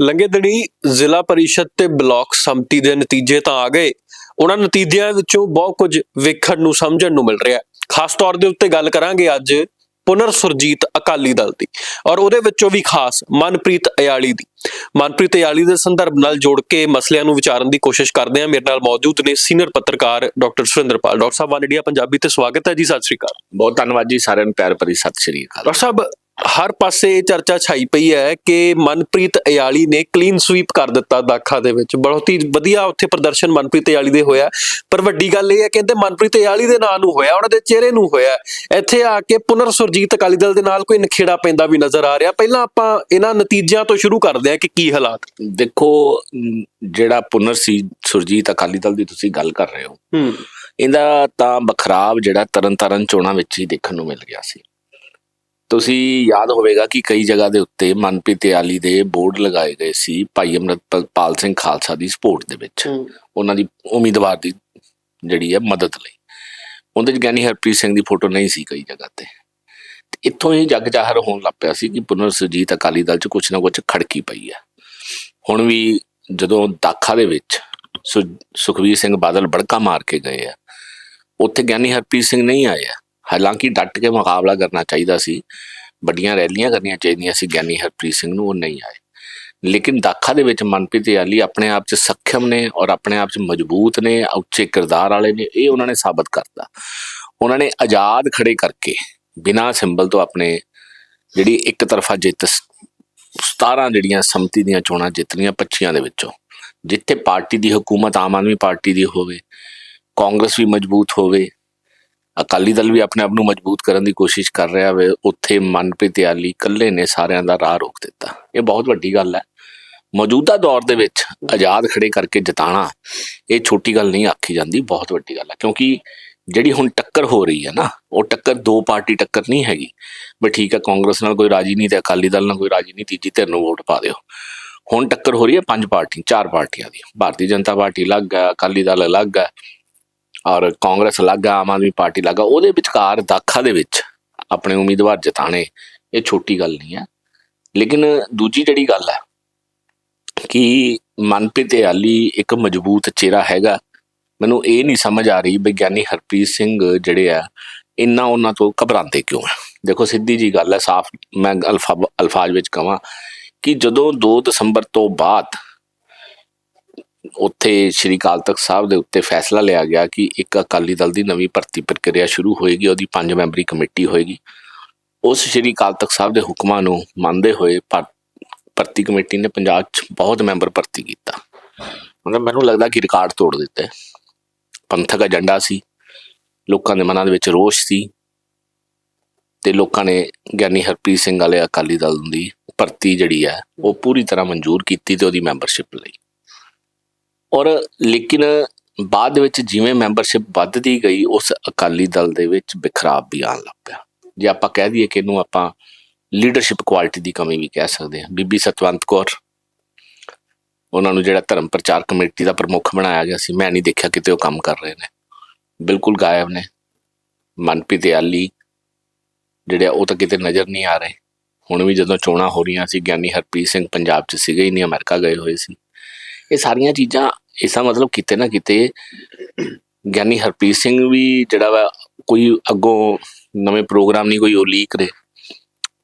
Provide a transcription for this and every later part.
ਲੰਗੇ ਦਿਨੀ ਜ਼ਿਲ੍ਹਾ ਪਰਿਸ਼ਦ ਤੇ ਬਲਾਕ ਸੰਮਤੀ ਦੇ ਨਤੀਜੇ ਤਾਂ ਆ ਗਏ। ਉਹਨਾਂ ਨਤੀਜਿਆਂ ਵਿੱਚੋਂ ਬਹੁਤ ਕੁਝ ਵੇਖਣ ਨੂੰ ਸਮਝਣ ਨੂੰ ਮਿਲ ਰਿਹਾ ਹੈ। ਖਾਸ ਤੌਰ ਦੇ ਉੱਤੇ ਗੱਲ ਕਰਾਂਗੇ ਅੱਜ ਪੁਨਰ ਸੁਰਜੀਤ ਅਕਾਲੀ ਦਲ ਦੀ ਔਰ ਉਹਦੇ ਵਿੱਚੋਂ ਵੀ ਖਾਸ ਮਨਪ੍ਰੀਤ ਅਯਾਲੀ ਦੀ। ਮਨਪ੍ਰੀਤ ਅਯਾਲੀ ਦੇ ਸੰਦਰਭ ਨਾਲ ਜੋੜ ਕੇ ਮਸਲਿਆਂ ਨੂੰ ਵਿਚਾਰਨ ਦੀ ਕੋਸ਼ਿਸ਼ ਕਰਦੇ ਹਾਂ। ਮੇਰੇ ਨਾਲ ਮੌਜੂਦ ਨੇ ਸੀਨੀਅਰ ਪੱਤਰਕਾਰ ਡਾਕਟਰ ਸੁਰਿੰਦਰਪਾਲ। ਡਾਕਟਰ ਸਾਹਿਬ ਵਨ ਇੰਡੀਆ ਪੰਜਾਬੀ ਤੇ ਸਵਾਗਤ ਹੈ ਜੀ ਸਤਿ ਸ਼੍ਰੀ ਅਕਾਲ। ਬਹੁਤ ਧੰਨਵਾਦ ਜੀ ਸਾਰਿਆਂ ਨੂੰ ਪਿਆਰ ਭਰੀ ਸਤਿ ਸ਼੍ਰੀ ਅਕਾਲ। ਡਾਕਟਰ ਸਾਹਿਬ ਹਰ ਪਾਸੇ ਇਹ ਚਰਚਾ ਛਾਈ ਪਈ ਹੈ ਕਿ ਮਨਪ੍ਰੀਤ ਅਯਾਲੀ ਨੇ ਕਲੀਨ ਸਵੀਪ ਕਰ ਦਿੱਤਾ ਦਾਖਾ ਦੇ ਵਿੱਚ। ਬਹੁਤ ਹੀ ਵਧੀਆ ਉੱਥੇ ਪ੍ਰਦਰਸ਼ਨ ਮਨਪ੍ਰੀਤ ਅਯਾਲੀ ਦੇ ਹੋਇਆ। ਪਰ ਵੱਡੀ ਗੱਲ ਇਹ ਹੈ ਕਿ ਕਹਿੰਦੇ ਮਨਪ੍ਰੀਤ ਅਯਾਲੀ ਦੇ ਨਾਂ ਨੂੰ ਹੋਇਆ ਉਹਨਾਂ ਦੇ ਚਿਹਰੇ ਨੂੰ ਹੋਇਆ। ਇੱਥੇ ਆ ਕੇ ਪੁਨਰ ਸੁਰਜੀਤ ਅਕਾਲੀ ਦਲ ਦੇ ਨਾਲ ਕੋਈ ਨਖੇੜਾ ਪੈਂਦਾ ਵੀ ਨਜ਼ਰ ਆ ਰਿਹਾ। ਪਹਿਲਾਂ ਆਪਾਂ ਇਹਨਾਂ ਨਤੀਜਿਆਂ ਤੋਂ ਸ਼ੁਰੂ ਕਰਦੇ ਹਾਂ ਕਿ ਕੀ ਹਾਲਾਤ। ਦੇਖੋ ਜਿਹੜਾ ਪੁਨਰ ਸੀ ਸੁਰਜੀਤ ਅਕਾਲੀ ਦਲ ਦੀ ਤੁਸੀਂ ਗੱਲ ਕਰ ਰਹੇ ਹੋ ਹੂੰ। ਇਹਦਾ ਤਾਂ ਬਖਰਾਬ ਜਿਹੜਾ ਤਰਨਤਾਰਨ ਚੋਣਾਂ ਵਿੱਚ ਹੀ ਦੇਖਣ ਨੂੰ ਮਿਲ ਗਿਆ ਸੀ। ਤੁਸੀਂ ਯਾਦ ਹੋਵੇਗਾ ਕਿ ਕਈ ਜਗ੍ਹਾ ਦੇ ਉੱਤੇ ਮਨਪ੍ਰੀਤ ਆਲੀ ਦੇ ਬੋਰਡ ਲਗਾਏ ਗਏ ਸੀ ਭਾਈ ਅਮਰਤਪਾਲ ਸਿੰਘ ਖਾਲਸਾ ਦੀ ਸਪੋਰਟ ਦੇ ਵਿੱਚ। ਉਹਨਾਂ ਦੀ ਉਮੀਦਵਾਰ ਦੀ ਜਿਹੜੀ ਹੈ ਮਦਦ ਲਈ। ਉਹਦੇ ਚ ਗਿਆਨੀ ਹਰਪ੍ਰੀਤ ਸਿੰਘ ਦੀ ਫੋਟੋ ਨਹੀਂ ਸੀ ਕਈ ਜਗ੍ਹਾ ਤੇ। ਇੱਥੋਂ ਹੀ ਜੱਗ ਜ਼ਾਹਰ ਹੋਣ ਲੱਗ ਪਿਆ ਸੀ ਕਿ ਪੁਨਰ ਸੁਰਜੀਤ ਅਕਾਲੀ ਦਲ ਚ ਕੁਝ ਨਾ ਕੁਝ ਖੜਕੀ ਪਈ ਹੈ। ਹੁਣ ਵੀ ਜਦੋਂ ਦਾਖਾ ਦੇ ਵਿੱਚ ਸੁ- ਸੁਖਬੀਰ ਸਿੰਘ ਬਾਦਲ ਬੜਕਾ ਮਾਰ ਕੇ ਗਏ ਆ ਉੱਥੇ ਗਿਆਨੀ ਹਰਪ੍ਰੀਤ ਸਿੰਘ ਨਹੀਂ ਆਏ ਆ। ਹਾਲਾਂਕਿ ਡਟ ਕੇ ਮੁਕਾਬਲਾ ਕਰਨਾ ਚਾਹੀਦਾ ਸੀ, ਵੱਡੀਆਂ ਰੈਲੀਆਂ ਕਰਨੀਆਂ ਚਾਹੀਦੀਆਂ ਸੀ, ਗਿਆਨੀ ਹਰਪ੍ਰੀਤ ਸਿੰਘ ਨੂੰ ਉਹ ਨਹੀਂ ਆਏ। ਲੇਕਿਨ ਦਾਖਾ ਦੇ ਵਿੱਚ ਮਨਪ੍ਰੀਤ ਯਾਲੀ ਆਪਣੇ ਆਪ 'ਚ ਸક્ષਮ ਨੇ ਔਰ ਆਪਣੇ ਆਪ 'ਚ ਮਜ਼ਬੂਤ ਨੇ, ਉੱਚੇ ਕਿਰਦਾਰ ਵਾਲੇ ਨੇ, ਇਹ ਉਹਨਾਂ ਨੇ ਸਾਬਤ ਕਰਤਾ। ਉਹਨਾਂ ਨੇ ਆਜ਼ਾਦ ਖੜੇ ਕਰਕੇ ਬਿਨਾਂ ਸਿੰਬਲ ਤੋਂ ਆਪਣੇ ਜਿਹੜੀ ਇੱਕ ਤਰਫਾ ਜਿੱਤ ਸ- 17 ਜਿਹੜੀਆਂ ਸੰਮਤੀ ਦੀਆਂ ਚੋਣਾਂ ਜਿੱਤਣੀਆਂ 25 ਦੇ ਵਿੱਚੋਂ, ਜਿੱਥੇ ਪਾਰਟੀ ਦੀ ਹਕੂਮਤ, ਆਮ ਆਦਮੀ ਪਾਰਟੀ ਦੀ ਹੋਵੇ, ਕਾਂਗਰਸ ਵੀ ਮਜ਼ਬੂਤ ਹੋਵੇ ਅਕਾਲੀ ਦਲ ਵੀ ਆਪਣੇ ਆਪ ਨੂੰ ਮਜ਼ਬੂਤ ਕਰਨ ਦੀ ਕੋਸ਼ਿਸ਼ ਕਰ ਰਿਹਾ ਵੇ। ਉੱਥੇ ਮਨਪ੍ਰੀਤ ਆਲੀ ਇਕੱਲੇ ਨੇ ਸਾਰਿਆਂ ਦਾ ਰਾਹ ਰੋਕ ਦਿੱਤਾ। ਇਹ ਬਹੁਤ ਵੱਡੀ ਗੱਲ ਹੈ। ਮੌਜੂਦਾ ਦੌਰ ਦੇ ਵਿੱਚ ਆਜ਼ਾਦ ਖੜੇ ਕਰਕੇ ਜਿਤਾਣਾ ਇਹ ਛੋਟੀ ਗੱਲ ਨਹੀਂ ਆਖੀ ਜਾਂਦੀ, ਬਹੁਤ ਵੱਡੀ ਗੱਲ ਹੈ। ਕਿਉਂਕਿ ਜਿਹੜੀ ਹੁਣ ਟੱਕਰ ਹੋ ਰਹੀ ਹੈ ਨਾ, ਉਹ ਟੱਕਰ ਦੋ ਪਾਰਟੀ ਟੱਕਰ ਨਹੀਂ ਹੈਗੀ। ਵੀ ਠੀਕ ਹੈ, ਕਾਂਗਰਸ ਨਾਲ ਕੋਈ ਰਾਜੀ ਨਹੀਂ ਤੇ ਅਕਾਲੀ ਦਲ ਨਾਲ ਕੋਈ ਰਾਜੀ ਨਹੀਂ, ਤੀਜੀ ਧਿਰ ਨੂੰ ਵੋਟ ਪਾ ਦਿਓ। ਹੁਣ ਟੱਕਰ ਹੋ ਰਹੀ ਹੈ ਪੰਜ ਪਾਰਟੀ, ਚਾਰ ਪਾਰਟੀਆਂ ਦੀ ਭਾਰਤੀ ਜਨਤਾ ਪਾਰਟੀ ਅਲੱਗ ਹੈ, ਅਕਾਲੀ ਦਲ ਅਲੱਗ ਹੈ। ਔਰ ਕਾਂਗਰਸ ਅਲੱਗ ਆਮ ਆਦਮੀ ਪਾਰਟੀ ਅਲੱਗ ਹੈ ਉਹਦੇ ਵਿਚਕਾਰ ਦਾਖਾ ਦੇ ਵਿੱਚ ਆਪਣੇ ਉਮੀਦਵਾਰ ਜਿਤਾਣੇ ਇਹ ਛੋਟੀ ਗੱਲ ਨਹੀਂ ਹੈ। ਲੇਕਿਨ ਦੂਜੀ ਜਿਹੜੀ ਗੱਲ ਹੈ ਕਿ ਮਨਪ੍ਰੀਤ ਆਲੀ ਇੱਕ ਮਜ਼ਬੂਤ ਚਿਹਰਾ ਹੈਗਾ, ਮੈਨੂੰ ਇਹ ਨਹੀਂ ਸਮਝ ਆ ਰਹੀ ਵਿਗਿਆਨੀ ਹਰਪ੍ਰੀਤ ਸਿੰਘ ਜਿਹੜੇ ਆ, ਇੰਨਾ ਉਹਨਾਂ ਤੋਂ ਘਬਰਾਉਂਦੇ ਕਿਉਂ ਆ? ਦੇਖੋ, ਸਿੱਧੀ ਜੀ ਗੱਲ ਹੈ, ਸਾਫ਼ ਮੈਂ ਅਲਫਾ ਅਲਫਾਜ਼ ਵਿੱਚ ਕਹਾਂ ਕਿ ਜਦੋਂ 2 ਦਸੰਬਰ ਤੋਂ ਬਾਅਦ ਉੱਥੇ ਸ਼੍ਰੀ ਅਕਾਲ ਤਖਤ ਸਾਹਿਬ ਦੇ ਉੱਤੇ ਫੈਸਲਾ ਲਿਆ ਗਿਆ ਕਿ ਇੱਕ ਅਕਾਲੀ ਦਲ ਦੀ ਨਵੀਂ ਭਰਤੀ ਪ੍ਰਕਿਰਿਆ ਸ਼ੁਰੂ ਹੋਏਗੀ, ਉਹਦੀ ਪੰਜ ਮੈਂਬਰੀ ਕਮੇਟੀ ਹੋਏਗੀ। ਉਸ ਸ਼੍ਰੀ ਅਕਾਲ ਤਖਤ ਸਾਹਿਬ ਦੇ ਹੁਕਮਾਂ ਨੂੰ ਮੰਨਦੇ ਹੋਏ ਭਰ- ਭਰਤੀ ਕਮੇਟੀ ਨੇ ਪੰਜਾਬ 'ਚ ਬਹੁਤ ਮੈਂਬਰ ਭਰਤੀ ਕੀਤਾ। ਮਤਲਬ ਮੈਨੂੰ ਲੱਗਦਾ ਕਿ ਰਿਕਾਰਡ ਤੋੜ ਦਿੱਤੇ ਪੰਥਕ ਏਜੰਡਾ ਸੀ, ਲੋਕਾਂ ਦੇ ਮਨਾਂ ਦੇ ਵਿੱਚ ਰੋਸ਼ ਸੀ ਤੇ ਲੋਕਾਂ ਨੇ ਗਿਆਨੀ ਹਰਪ੍ਰੀਤ ਸਿੰਘ ਵਾਲੇ ਅਕਾਲੀ ਦਲ ਦੀ ਭਰਤੀ ਜਿਹੜੀ ਹੈ, ਉਹ ਪੂਰੀ ਤਰ੍ਹਾਂ ਮਨਜ਼ੂਰ ਕੀਤੀ ਤੇ ਉਹਦੀ ਮੈਂਬਰਸ਼ਿਪ ਲਈ। ਔਰ ਲੇਕਿਨ ਬਾਅਦ ਵਿੱਚ ਜਿਵੇਂ ਮੈਂਬਰਸ਼ਿਪ ਵੱਧਦੀ ਗਈ, ਉਸ ਅਕਾਲੀ ਦਲ ਦੇ ਵਿੱਚ ਬਿਖਰਾਬ ਵੀ ਆਉਣ ਲੱਗ ਪਿਆ। ਜੇ ਆਪਾਂ ਕਹਿ ਦਈਏ ਕਿ ਇਹਨੂੰ ਆਪਾਂ ਲੀਡਰਸ਼ਿਪ ਕੁਆਲਿਟੀ ਦੀ ਕਮੀ ਵੀ ਕਹਿ ਸਕਦੇ ਹਾਂ। ਬੀਬੀ ਸਤਵੰਤ ਕੌਰ, ਉਹਨਾਂ ਨੂੰ ਜਿਹੜਾ ਧਰਮ ਪ੍ਰਚਾਰ ਕਮੇਟੀ ਦਾ ਪ੍ਰਮੁੱਖ ਬਣਾਇਆ ਗਿਆ ਸੀ, ਮੈਂ ਨਹੀਂ ਦੇਖਿਆ ਕਿਤੇ ਉਹ ਕੰਮ ਕਰ ਰਹੇ ਨੇ। ਬਿਲਕੁਲ ਗਾਇਬ ਨੇ। ਮਨਪ੍ਰੀਤ ਆਲੀ ਜਿਹੜੇ ਆ, ਉਹ ਤਾਂ ਕਿਤੇ ਨਜ਼ਰ ਨਹੀਂ ਆ ਰਹੇ। ਹੁਣ ਵੀ ਜਦੋਂ ਚੋਣਾਂ ਹੋ ਰਹੀਆਂ ਸੀ, ਗਿਆਨੀ ਹਰਪ੍ਰੀਤ ਸਿੰਘ ਪੰਜਾਬ 'ਚ ਸੀਗੇ ਹੀ ਨਹੀਂ ਅਮਰੀਕਾ ਗਏ ਹੋਏ ਸੀ। ਇਹ ਸਾਰੀਆਂ ਚੀਜ਼ਾਂ ਇਸਾ ਮਤਲਬ ਕਿਤੇ ਨਾ ਕਿਤੇ ਗਿਆਨੀ ਹਰਪ੍ਰੀਤ ਸਿੰਘ ਵੀ ਜਿਹੜਾ ਵਾ ਕੋਈ ਅੱਗੋਂ ਨਵੇਂ ਪ੍ਰੋਗਰਾਮ ਨਹੀਂ ਕੋਈ ਉਲੀਕ ਰਹੇ,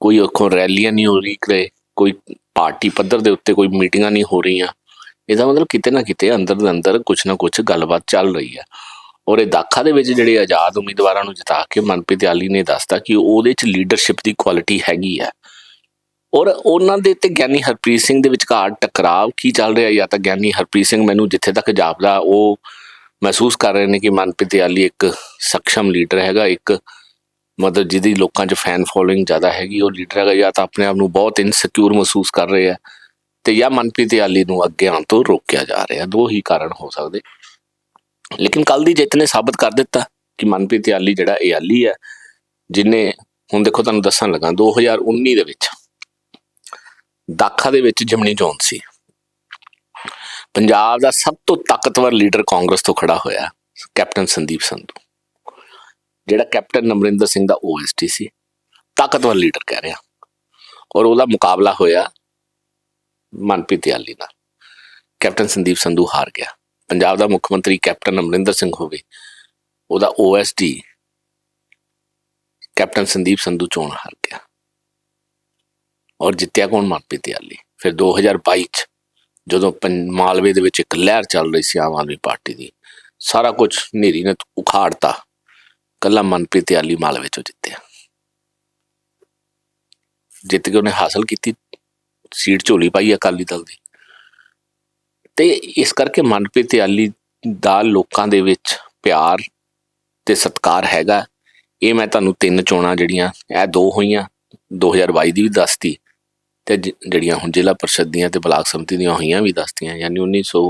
ਕੋਈ ਅੱਖੋਂ ਰੈਲੀਆਂ ਨਹੀਂ ਉਲੀਕ ਰਹੇ, ਕੋਈ ਪਾਰਟੀ ਪੱਧਰ ਦੇ ਉੱਤੇ ਕੋਈ ਮੀਟਿੰਗਾਂ ਨਹੀਂ ਹੋ ਰਹੀਆਂ। ਇਹਦਾ ਮਤਲਬ ਕਿਤੇ ਨਾ ਕਿਤੇ ਅੰਦਰ ਦੇ ਅੰਦਰ ਕੁਝ ਨਾ ਕੁਝ ਗੱਲਬਾਤ ਚੱਲ ਰਹੀ ਹੈ ਔਰ ਇਹ ਦਾਖਾ ਦੇ ਵਿੱਚ ਜਿਹੜੇ ਆਜ਼ਾਦ ਉਮੀਦਵਾਰਾਂ ਨੂੰ ਜਿਤਾ ਕੇ ਮਨਪ੍ਰੀਤ ਆਲੀ ਨੇ ਦੱਸਤਾ ਕਿ ਉਹਦੇ ਚ ਲੀਡਰਸ਼ਿਪ ਦੀ ਕੁਆਲਿਟੀ ਹੈਗੀ ਹੈ ਔਰ ਉਹਨਾਂ ਦੇ ਤੇ ਗਿਆਨੀ ਹਰਪ੍ਰੀਤ ਸਿੰਘ ਦੇ ਵਿਚਕਾਰ ਟਕਰਾਵ ਕੀ ਚੱਲ ਰਿਹਾ ਜਾਂ ਤਾਂ ਗਿਆਨੀ ਹਰਪ੍ਰੀਤ ਸਿੰਘ ਮੈਨੂੰ ਜਿੱਥੇ ਤੱਕ ਜਾਪਦਾ, ਉਹ ਮਹਿਸੂਸ ਕਰ ਰਹੇ ਨੇ ਕਿ ਮਨਪ੍ਰੀਤ ਆਲੀ ਇੱਕ ਸક્ષਮ ਲੀਡਰ ਹੈਗਾ, ਇੱਕ ਮਤਲਬ ਜਿਹਦੀ ਲੋਕਾਂ 'ਚ ਫੈਨ ਫੋਲੋਇੰਗ ਜ਼ਿਆਦਾ ਹੈਗੀ, ਉਹ ਲੀਡਰ ਹੈਗਾ ਜਾਂ ਤਾਂ ਆਪਣੇ ਆਪ ਨੂੰ ਬਹੁਤ ਇਨਸਿਕਿਉਰ ਮਹਿਸੂਸ ਕਰ ਰਹੇ ਆ ਤੇ ਜਾਂ ਮਨਪ੍ਰੀਤ ਆਲੀ ਨੂੰ ਅੱਗੇ ਆਉਣ ਤੋਂ ਰੋਕਿਆ ਜਾ ਰਿਹਾ, ਦੋ ਹੀ ਕਾਰਨ ਹੋ ਸਕਦੇ। ਲੇਕਿਨ ਕੱਲ ਦੀ ਜਿੱਤ ਨੇ ਸਾਬਤ ਕਰ ਦਿੱਤਾ ਕਿ ਮਨਪ੍ਰੀਤ ਆਲੀ ਜਿਹੜਾ ਇਹ ਆਲੀ ਹੈ, ਜਿਨੇ, ਹੁਣ ਦੇਖੋ ਤੁਹਾਨੂੰ ਦੱਸਣ ਲੱਗਾ 2019 ਦੇ ਵਿੱਚ ਦਾਖਾ ਦੇ ਵਿੱਚ ਜਿਮਨੀ ਚੋਣ ਸੀ। ਪੰਜਾਬ ਦਾ ਸਭ ਤੋਂ ਤਾਕਤਵਰ ਲੀਡਰ ਕਾਂਗਰਸ ਤੋਂ ਖੜਾ ਹੋਇਆ ਕੈਪਟਨ ਸੰਦੀਪ ਸੰਧੂ। ਜਿਹੜਾ ਕੈਪਟਨ ਅਮਰਿੰਦਰ ਸਿੰਘ ਦਾ ਓਐਸਟੀ ਸੀ, ਤਾਕਤਵਰ ਲੀਡਰ ਕਹਿ ਰਿਹਾ। ਔਰ ਉਹਦਾ ਮੁਕਾਬਲਾ ਹੋਇਆ ਮਨਪ੍ਰੀਤ ਯਾਲੀ ਨਾਲ। ਕੈਪਟਨ ਸੰਦੀਪ ਸੰਧੂ ਹਾਰ ਗਿਆ। ਪੰਜਾਬ ਦਾ ਮੁੱਖ ਮੰਤਰੀ ਕੈਪਟਨ ਅਮਰਿੰਦਰ ਸਿੰਘ ਹੋਵੇ, ਉਹਦਾ ਓਐਸਡੀ ਕੈਪਟਨ ਸੰਦੀਪ ਸੰਧੂ ਚੋਣ ਹਾਰ ਗਿਆ। ਔਰ ਜਿੱਤਿਆ ਕੌਣ ਮਨਪ੍ਰੀਤ ਯਾਲੀ ਫਿਰ 2022 ਚ ਜਦੋਂ ਪੰ- ਮਾਲਵੇ ਦੇ ਵਿੱਚ ਇੱਕ ਲਹਿਰ ਚੱਲ ਰਹੀ ਸੀ ਆਮ ਆਦਮੀ ਪਾਰਟੀ ਦੀ, ਸਾਰਾ ਕੁਝ ਨੇਰੀ ਨੇ ਉਖਾੜਤਾ। ਕੱਲਾ ਮਨਪ੍ਰੀਤ ਯਾਲੀ ਮਾਲਵੇ ਚੋਂ ਜਿੱਤਿਆ। ਜਿੱਤ ਕੇ ਉਹਨੇ ਹਾਸਲ ਕੀਤੀ, ਸੀਟ ਝੋਲੀ ਪਾਈ ਅਕਾਲੀ ਦਲ ਦੀ। ਤੇ ਇਸ ਕਰਕੇ ਮਨਪ੍ਰੀਤ ਯਾਲੀ ਦਾ ਲੋਕਾਂ ਦੇ ਵਿੱਚ ਪਿਆਰ ਤੇ ਸਤਿਕਾਰ ਹੈਗਾ। ਇਹ ਮੈਂ ਤੁਹਾਨੂੰ ਤਿੰਨ ਚੋਣਾਂ ਜਿਹੜੀਆਂ, ਇਹ ਦੋ ਹੋਈਆਂ 2022 ਦੀ ਵੀ ਦੱਸਤੀ। ਤੇ ਜਿਹੜੀਆਂ ਹੁਣ ਜ਼ਿਲ੍ਹਾ ਪਰਿਸ਼ਦ ਦੀਆਂ ਤੇ ਬਲਾਕ ਸੰਮਤੀ ਦੀਆਂ ਹੋਈਆਂ ਵੀ ਦੱਸਤੀਆਂ ਯਾਨੀ 1900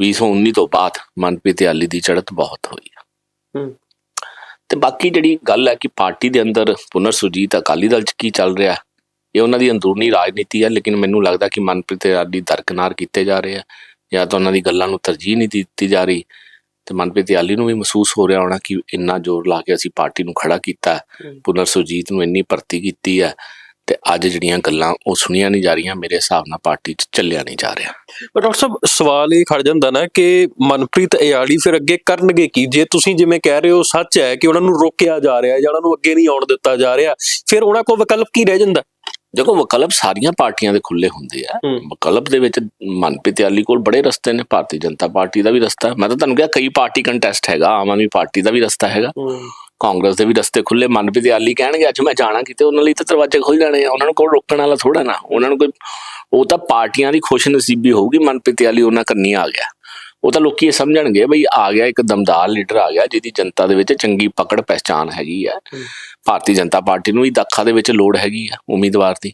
2019 ਤੋਂ ਬਾਅਦ ਮਨਪ੍ਰੀਤ ਯਾਲੀ ਦੀ ਚੜ੍ਹਤ ਬਹੁਤ ਹੋਈ ਆ ਹੂੰ। ਤੇ ਬਾਕੀ ਜਿਹੜੀ ਗੱਲ ਹੈ ਕਿ ਪਾਰਟੀ ਦੇ ਅੰਦਰ ਪੁਨਰ ਸੁਰਜੀਤ ਅਕਾਲੀ ਦਲ ਚ ਕੀ ਚੱਲ ਰਿਹਾ ਇਹ ਉਹਨਾਂ ਦੀ ਅੰਦਰੂਨੀ ਰਾਜਨੀਤੀ ਹੈ ਲੇਕਿਨ ਮੈਨੂੰ ਲੱਗਦਾ ਕਿ ਮਨਪ੍ਰੀਤ ਯਾਲੀ ਦਰਕਨਾਰ ਕੀਤੇ ਜਾ ਰਹੇ ਆ ਜਾਂ ਤਾਂ ਉਹਨਾਂ ਦੀ ਗੱਲਾਂ ਨੂੰ ਤਰਜੀਹ ਨਹੀਂ ਦਿੱਤੀ ਜਾ ਰਹੀ ਤੇ ਮਨਪ੍ਰੀਤ ਯਾਲੀ ਨੂੰ ਵੀ ਮਹਿਸੂਸ ਹੋ ਰਿਹਾ ਹੋਣਾ ਕਿ ਇੰਨਾ ਜ਼ੋਰ ਲਾ ਕੇ ਅਸੀਂ ਪਾਰਟੀ ਨੂੰ ਖੜਾ ਕੀਤਾ। ਪੁਨਰ ਸੁਰਜੀਤ ਨੂੰ ਇੰਨੀ ਭਰਤੀ ਕੀਤੀ ਹੈ ਤੇ ਅੱਜ ਜਿਹੜੀਆਂ ਗੱਲਾਂ ਉਹ ਸੁਣੀਆਂ ਨਹੀਂ ਜਾ ਰਹੀਆਂ ਮੇਰੇ ਹਿਸਾਬ ਨਾਲ ਪਾਰਟੀ 'ਚ ਚੱਲਿਆ ਨਹੀਂ ਜਾ ਰਿਹਾ। ਪਰ ਡਾਕਟਰ ਸਾਹਿਬ ਸਵਾਲ ਇਹ ਖੜ ਜਾਂਦਾ ਨਾ ਕਿ ਮਨਪ੍ਰੀਤ ਇਆਲੀ ਫਿਰ ਅੱਗੇ ਕਰਨਗੇ ਕੀ? ਜੇ ਤੁਸੀਂ ਜਿਵੇਂ ਕਹਿ ਰਹੇ ਹੋ ਸੱਚ ਹੈ ਕਿ ਉਹਨਾਂ ਨੂੰ ਰੋਕਿਆ ਜਾ ਰਿਹਾ ਹੈ ਜਾਂ ਉਹਨਾਂ ਨੂੰ ਅੱਗੇ ਨਹੀਂ ਆਉਣ ਦਿੱਤਾ ਜਾ ਰਿਹਾ ਫਿਰ ਉਹਨਾਂ ਕੋਲ ਵਿਕਲਪ ਕੀ ਰਹਿ ਜਾਂਦਾ? ਦੇਖੋ ਵਿਕਲਪ ਸਾਰੀਆਂ ਪਾਰਟੀਆਂ ਦੇ ਖੁੱਲੇ ਹੁੰਦੇ ਆ। ਵਿਕਲਪ ਦੇ ਵਿੱਚ ਮਨਪ੍ਰੀਤ ਯਾਲੀ ਕੋਲ ਬੜੇ ਰਸਤੇ ਨੇ ਭਾਰਤੀ ਜਨਤਾ ਪਾਰਟੀ ਦਾ ਵੀ ਰਸਤਾ। ਮੈਂ ਤਾਂ ਤੁਹਾਨੂੰ ਕਿਹਾ ਕਈ ਪਾਰਟੀ ਕੰਟੈਸਟ ਹੈਗਾ ਆਮ ਆਦਮੀ ਪਾਰਟੀ ਦਾ ਵੀ ਰਸਤਾ ਹੈਗਾ। ਕਾਂਗਰਸ ਦੇ ਵੀ ਰਸਤੇ ਖੁੱਲੇ ਮਨਪ੍ਰੀਤ ਯਾਲੀ ਕਹਿਣਗੇ ਅੱਜ ਮੈਂ ਜਾਣਾ ਕਿਤੇ ਉਹਨਾਂ ਲਈ ਤਾਂ ਦਰਵਾਜ਼ੇ ਖੁੱਲ ਜਾਣੇ ਆ ਉਹਨਾਂ ਨੂੰ ਕੋਈ ਰੋਕਣ ਵਾਲਾ ਥੋੜਾ ਨਾ ਉਹਨਾਂ ਨੂੰ ਕੋਈ ਉਹ ਤਾਂ ਪਾਰਟੀਆਂ ਦੀ ਖੁਸ਼ ਨਸੀਬੀ ਹੋਊਗੀ ਮਨਪ੍ਰੀਤ ਯਾਲੀ ਉਹਨਾਂ ਕੰਨੀ ਆ ਗਿਆ। ਉਹ ਤਾਂ ਲੋਕੀ ਇਹ ਸਮਝਣਗੇ ਬਈ ਆ ਗਿਆ ਇੱਕ ਦਮਦਾਰ ਲੀਡਰ ਆ ਗਿਆ ਜਿਹਦੀ ਜਨਤਾ ਦੇ ਵਿੱਚ ਚੰਗੀ ਪਕੜ ਪਹਿਚਾਨ ਹੈਗੀ ਆ। ਹੂੰ। ਭਾਰਤੀ ਜਨਤਾ ਪਾਰਟੀ ਨੂੰ ਵੀ ਦਾਖਾ ਦੇ ਵਿੱਚ ਲੋੜ ਹੈਗੀ ਆ ਉਮੀਦਵਾਰ ਦੀ।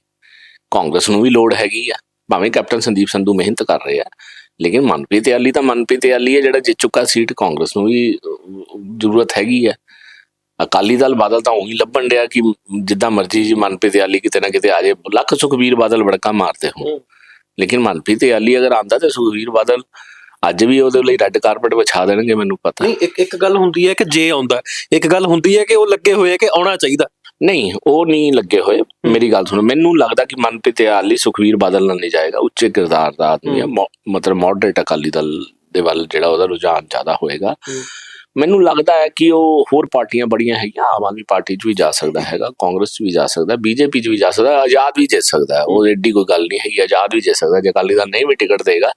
ਕਾਂਗਰਸ ਨੂੰ ਵੀ ਲੋੜ ਹੈਗੀ ਆ ਭਾਵੇਂ ਕੈਪਟਨ ਸੰਦੀਪ ਸੰਧੂ ਮਿਹਨਤ ਕਰ ਰਹੇ ਆ ਲੇਕਿਨ ਮਨਪ੍ਰੀਤ ਯਾਲੀ ਤਾਂ ਮਨਪ੍ਰੀਤ ਯਾਲੀ ਹੈ ਜਿਹੜਾ ਜਿੱਤ ਚੁੱਕਾ ਸੀਟ ਕਾਂਗਰਸ ਨੂੰ ਵੀ ਜ਼ਰੂਰਤ ਹੈਗੀ ਆ ਅਕਾਲੀ ਦਲ ਬਾਦਲ ਤਾਂ ਉਹੀ ਲੱਭਣ ਡਿਆ ਕਿ ਜਿੱਦਾਂ ਮਰਜ਼ੀ ਜੀ ਮਨਪ੍ਰੀਤ ਯਾਲੀ ਕਿਤੇ ਨਾ ਕਿਤੇ ਆ ਜਾਏ ਲੱਖ ਸੁਖਬੀਰ ਬਾਦਲ ਬੜਕਾ ਮਾਰਦੇ ਹੋ। ਲੇਕਿਨ ਮਨਪ੍ਰੀਤ ਯਾਲੀ ਅਗਰ ਆਂਦਾ ਤੇ ਸੁਖਬੀਰ ਬਾਦਲ ਅੱਜ ਵੀ ਉਹਦੇ ਲਈ ਰੈੱਡ ਕਾਰਪਟ ਵਿਛਾ ਦੇਣਗੇ ਮੈਨੂੰ ਪਤਾ। ਨਹੀਂ ਇੱਕ ਇੱਕ ਗੱਲ ਹੁੰਦੀ ਹੈ ਕਿ ਜੇ ਆਉਂਦਾ ਇੱਕ ਗੱਲ ਹੁੰਦੀ ਹੈ ਕਿ ਉਹ ਲੱਗੇ ਹੋਏ ਕਿ ਆਉਣਾ ਚਾਹੀਦਾ ਨਹੀਂ ਉਹ ਨਹੀਂ ਲੱਗੇ ਹੋਏ। ਮੇਰੀ ਗੱਲ ਸੁਣੋ ਮੈਨੂੰ ਲੱਗਦਾ ਕਿ ਮਨਪ੍ਰੀਤ ਯਾਲੀ ਸੁਖਬੀਰ ਬਾਦਲ ਨਾਲ ਨਹੀਂ ਜਾਏਗਾ। ਉੱਚੇ ਕਿਰਦਾਰ ਦਾ ਆਦਮੀ ਹੈ ਮਤਲਬ ਮੋਡਰੇਟ ਅਕਾਲੀ ਦਲ ਦੇ ਵੱਲ ਜਿਹੜਾ ਉਹਦਾ ਰੁਝਾਨ ਜ਼ਿਆਦਾ ਹੋਏਗਾ। ਮੈਨੂੰ ਲੱਗਦਾ ਹੈ ਕਿ ਉਹ ਹੋਰ ਪਾਰਟੀਆਂ ਬੜੀਆਂ ਹੈਗੀਆਂ, ਆਮ ਆਦਮੀ ਪਾਰਟੀ 'ਚ ਵੀ ਜਾ ਸਕਦਾ ਹੈਗਾ, ਕਾਂਗਰਸ 'ਚ ਵੀ ਜਾ ਸਕਦਾ, ਬੀਜੇਪੀ 'ਚ ਵੀ ਜਾ ਸਕਦਾ, ਆਜ਼ਾਦ ਵੀ ਜਿੱਤ ਸਕਦਾ ਉਹ ਐਡੀ ਕੋਈ ਗੱਲ ਨਹੀਂ ਹੈਗੀ, ਆਜ਼ਾਦ ਵੀ ਜਿੱਤ ਸਕਦਾ, ਜੇ ਅਕਾਲੀ ਦਲ ਨਹੀਂ ਵੀ ਟਿਕਟ ਦੇਗਾ।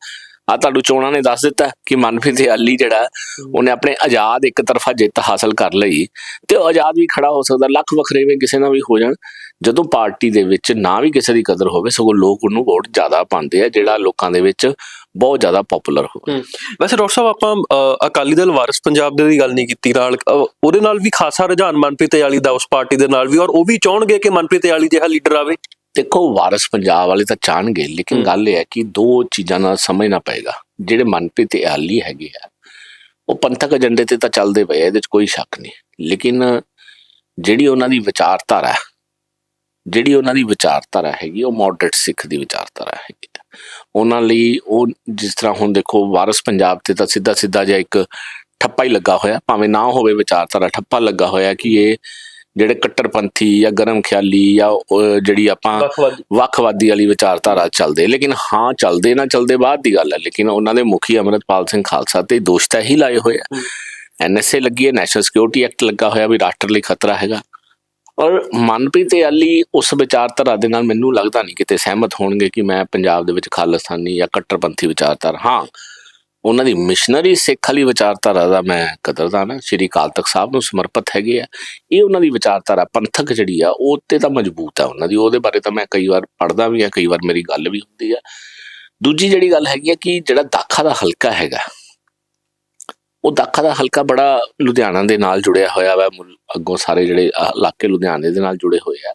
ਆ ਤੁਹਾਨੂੰ ਚੋਣਾਂ ਨੇ ਦੱਸ ਦਿੱਤਾ ਕਿ ਮਨਪ੍ਰੀਤ ਅਲੀ ਜਿਹੜਾ ਉਹਨੇ ਆਪਣੇ ਆਜ਼ਾਦ ਇੱਕ ਤਰਫਾ ਜਿੱਤ ਹਾਸਲ ਕਰ ਲਈ ਤੇ ਆਜ਼ਾਦ ਵੀ ਖੜਾ ਹੋ ਸਕਦਾ, ਲੱਖ ਵਖਰੇਵੇਂ ਕਿਸੇ ਨਾਲ ਵੀ ਹੋ ਜਾਣ। ਜਦੋਂ ਪਾਰਟੀ ਦੇ ਵਿੱਚ ਨਾ ਵੀ ਕਿਸੇ ਦੀ ਕਦਰ ਹੋਵੇ, ਸਗੋਂ ਲੋਕ ਉਹਨੂੰ ਵੋਟ ਜ਼ਿਆਦਾ ਪਾਉਂਦੇ ਆ, ਜਿਹੜਾ ਲੋਕਾਂ ਦੇ ਵਿੱਚ ਬਹੁਤ ਜ਼ਿਆਦਾ ਪਪੂਲਰ ਹੋਵੇ ਵੈਸੇ ਡਾਕਟਰ ਸਾਹਿਬ ਆਪਾਂ ਅਕਾਲੀ ਦਲ ਵਾਰਿਸ ਪੰਜਾਬ ਦੇ ਦੀ ਗੱਲ ਨਹੀਂ ਕੀਤੀ ਨਾਲ ਉਹਦੇ ਨਾਲ ਵੀ ਖਾਸਾ ਰੁਝਾਨ ਮਨਪ੍ਰੀਤ ਇਆਲੀ ਦਾ ਉਸ ਪਾਰਟੀ ਦੇ ਨਾਲ ਵੀ ਔਰ ਉਹ ਵੀ ਚਾਹਣਗੇ ਕਿ ਮਨਪ੍ਰੀਤ ਇਆਲੀ ਜਿਹਾ ਲੀਡਰ ਆਵੇ? ਦੇਖੋ ਵਾਰਿਸ ਪੰਜਾਬ ਵਾਲੇ ਤਾਂ ਚਾਹਣਗੇ ਲੇਕਿਨ। ਗੱਲ ਇਹ ਹੈ ਕਿ ਦੋ ਚੀਜ਼ਾਂ ਨਾਲ ਸਮਝਣਾ ਪਏਗਾ। ਜਿਹੜੇ ਮਨਪ੍ਰੀਤ ਆਲੀ ਹੈਗੇ ਆ ਉਹ ਪੰਥਕ ਏਜੰਡੇ ਤੇ ਤਾਂ ਚੱਲਦੇ ਪਏ ਇਹਦੇ 'ਚ ਕੋਈ ਸ਼ੱਕ ਨਹੀਂ। ਲੇਕਿਨ ਜਿਹੜੀ ਉਹਨਾਂ ਦੀ ਵਿਚਾਰਧਾਰਾ ਜਿਹੜੀ ਉਹਨਾਂ ਦੀ ਵਿਚਾਰਧਾਰਾ ਹੈਗੀ ਉਹ ਮੋਡਰੇਟ ਸਿੱਖ ਦੀ ਵਿਚਾਰਧਾਰਾ ਹੈਗੀ। ਉਹਨਾਂ ਲਈ ਉਹ ਜਿਸ ਤਰ੍ਹਾਂ ਹੁਣ ਦੇਖੋ ਵਾਰਿਸ ਪੰਜਾਬ ਤੇ ਤਾਂ ਸਿੱਧਾ ਸਿੱਧਾ ਜਿਹਾ ਇੱਕ ਠੱਪਾ ਹੀ ਲੱਗਾ ਹੋਇਆ ਭਾਵੇਂ ਨਾ ਹੋਵੇ ਵਿਚਾਰਧਾਰਾ ਠੱਪਾ ਲੱਗਾ ਹੋਇਆ ਕਿ ਇਹ ਜਿਹੜੇ ਕੱਟੜਪੰਥੀ ਜਾਂ ਗਰਮ ਖਿਆਲੀ ਜਾਂ ਜਿਹੜੀ ਆਪਾਂ ਵੱਖਵਾਦੀ। ਵਾਲੀ ਵਿਚਾਰਧਾਰਾ ਚੱਲਦੇ ਲੇਕਿਨ ਹਾਂ ਚੱਲਦੇ ਨਾ ਚੱਲਦੇ ਬਾਅਦ ਦੀ ਗੱਲ ਹੈ ਲੇਕਿਨ ਉਹਨਾਂ ਦੇ ਮੁਖੀ ਅਮਰਤਪਾਲ ਸਿੰਘ ਖਾਲਸਾ ਤੇ ਦੋਸ਼ ਤਾਂ ਹੀ ਲਾਏ ਹੋਏ ਆ। ਐਨਐਸਏ ਲੱਗੀ ਹੈ ਨੈਸ਼ਨਲ ਸਿਕਿਉਰਿਟੀ ਐਕਟ ਲੱਗਾ ਹੋਇਆ ਵੀ ਰਾਸ਼ਟਰ ਲਈ ਖਤਰਾ ਹੈਗਾ। ਔਰ ਮਨਪ੍ਰੀਤ ਅਲੀ ਉਸ ਵਿਚਾਰਧਾਰਾ ਦੇ ਨਾਲ ਮੈਨੂੰ ਲੱਗਦਾ ਨਹੀਂ ਕਿਤੇ ਸਹਿਮਤ ਹੋਣਗੇ ਕਿ ਮੈਂ ਪੰਜਾਬ ਦੇ ਵਿੱਚ ਖਾਲਿਸਤਾਨੀ ਜਾਂ ਕੱਟੜਪੰਥੀ ਵਿਚਾਰਧਾਰਾ, ਹਾਂ। ਉਹਨਾਂ ਦੀ ਮਿਸ਼ਨਰੀ ਸਿੱਖ ਵਾਲੀ ਵਿਚਾਰਧਾਰਾ ਦਾ ਮੈਂ ਕਦਰਦਾਨ ਹਾਂ। ਸ਼੍ਰੀ ਅਕਾਲ ਤਖਤ ਸਾਹਿਬ ਨੂੰ ਸਮਰਪਿਤ ਹੈਗੇ ਆ। ਇਹ ਉਹਨਾਂ ਦੀ ਵਿਚਾਰਧਾਰਾ ਪੰਥਕ ਜਿਹੜੀ ਆ, ਉਹ ਤੇ ਤਾਂ ਮਜ਼ਬੂਤ ਆ ਉਹਨਾਂ ਦੀ। ਉਹਦੇ ਬਾਰੇ ਤਾਂ ਮੈਂ ਕਈ ਵਾਰ ਪੜ੍ਹਦਾ ਵੀ ਆ, ਕਈ ਵਾਰ ਮੇਰੀ ਗੱਲ ਵੀ ਹੁੰਦੀ ਆ। ਦੂਜੀ ਜਿਹੜੀ ਗੱਲ ਹੈਗੀ ਆ ਕਿ ਜਿਹੜਾ ਦਾਖਾ ਦਾ ਹਲਕਾ ਹੈਗਾ ਉਹ ਦਾਖਾ ਦਾ ਹਲਕਾ ਬੜਾ ਲੁਧਿਆਣਾ ਦੇ ਨਾਲ ਜੁੜਿਆ ਹੋਇਆ ਵਾ ਅੱਗੋਂ ਸਾਰੇ ਜਿਹੜੇ ਇਲਾਕੇ ਲੁਧਿਆਣੇ ਦੇ ਨਾਲ ਜੁੜੇ ਹੋਏ ਆ।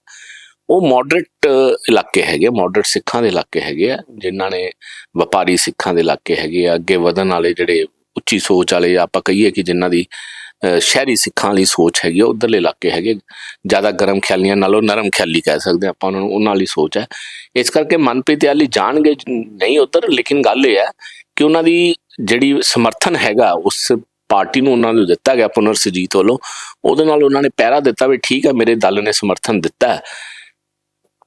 ਉਹ ਮੋਡਰੇਟ ਇਲਾਕੇ ਹੈਗੇ ਮੋਡਰੇਟ ਸਿੱਖਾਂ ਦੇ ਇਲਾਕੇ ਹੈਗੇ ਆ, ਜਿਨ੍ਹਾਂ ਨੇ ਵਪਾਰੀ ਸਿੱਖਾਂ ਦੇ ਇਲਾਕੇ ਹੈਗੇ ਆ। ਅੱਗੇ ਵਧਣ ਵਾਲੇ ਜਿਹੜੇ ਉੱਚੀ ਸੋਚ ਵਾਲੇ ਆਪਾਂ ਕਹੀਏ ਕਿ ਜਿਨ੍ਹਾਂ ਦੀ ਸ਼ਹਿਰੀ ਸਿੱਖਾਂ ਵਾਲੀ ਸੋਚ ਹੈਗੀ ਆ, ਉਧਰਲੇ ਇਲਾਕੇ ਹੈਗੇ ਜ਼ਿਆਦਾ ਗਰਮ ਖਿਆਲੀਆਂ ਨਾਲੋਂ ਨਰਮ ਖਿਆਲੀ ਕਹਿ ਸਕਦੇ ਆਪਾਂ ਉਹਨਾਂ ਨੂੰ, ਉਹਨਾਂ ਵਾਲੀ ਸੋਚ ਹੈ ਇਸ ਕਰਕੇ ਮਨਪ੍ਰੀਤ ਵਾਲੀ ਜਾਣਗੇ, ਨਹੀਂ ਉਧਰ, ਲੇਕਿਨ ਗੱਲ ਇਹ ਹੈ ਕਿ ਉਹਨਾਂ ਦੀ ਜਿਹੜੀ ਸਮਰਥਨ ਹੈਗਾ, ਉਸ ਪਾਰਟੀ ਨੂੰ ਉਹਨਾਂ ਨੂੰ ਦਿੱਤਾ ਗਿਆ ਪੁਨਰ ਸੁਰਜੀਤ ਵੱਲੋਂ। ਉਹਦੇ ਨਾਲ ਉਹਨਾਂ ਨੇ ਪਹਿਰਾ ਦਿੱਤਾ ਵੀ ਠੀਕ ਹੈ, ਮੇਰੇ ਦਲ ਨੇ ਸਮਰਥਨ ਦਿੱਤਾ